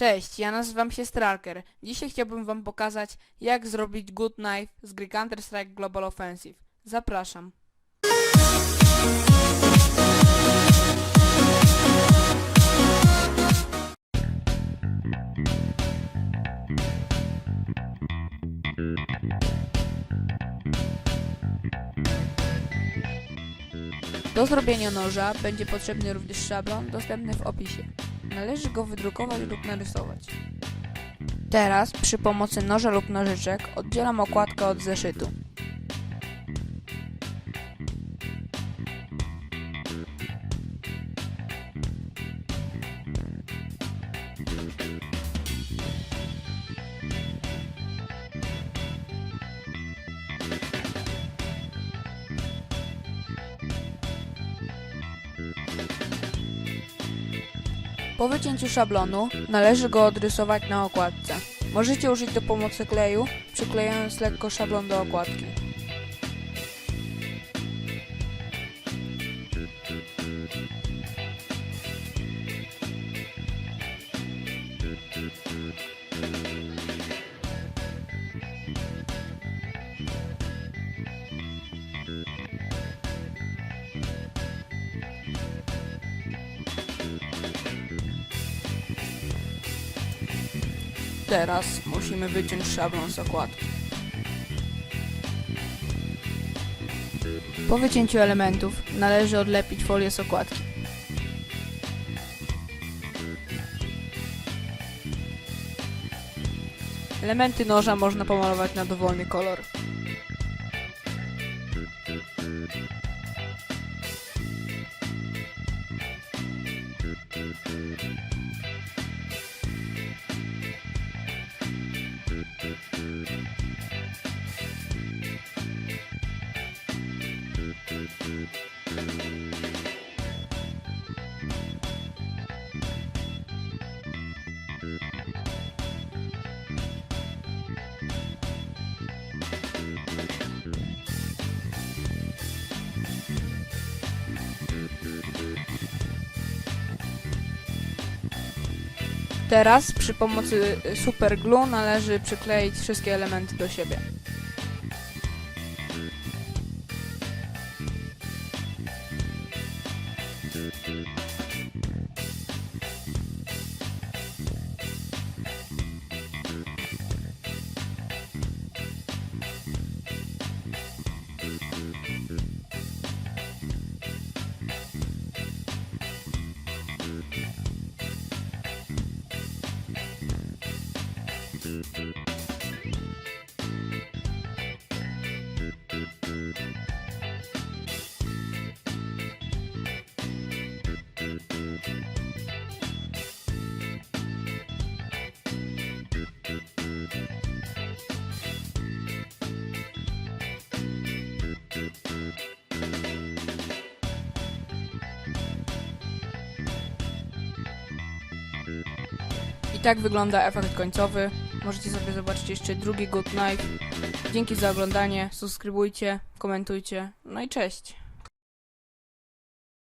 Cześć, ja nazywam się Stralker. Dzisiaj chciałbym wam pokazać, jak zrobić Good Knife z gry Counter-Strike Global Offensive. Zapraszam. Do zrobienia noża będzie potrzebny również szablon dostępny w opisie. Należy go wydrukować lub narysować. Teraz przy pomocy noża lub nożyczek oddzielam okładkę od zeszytu. Po wycięciu szablonu należy go odrysować na okładce. Możecie użyć do pomocy kleju, przyklejając lekko szablon do okładki. Teraz musimy wyciąć szablon z okładki. Po wycięciu elementów należy odlepić folię z okładki. Elementy noża można pomalować na dowolny kolor. Teraz przy pomocy super glue należy przykleić wszystkie elementy do siebie. I tak wygląda efekt końcowy. Możecie sobie zobaczyć jeszcze drugi Good Knife. Dzięki za oglądanie, subskrybujcie, komentujcie. No i cześć.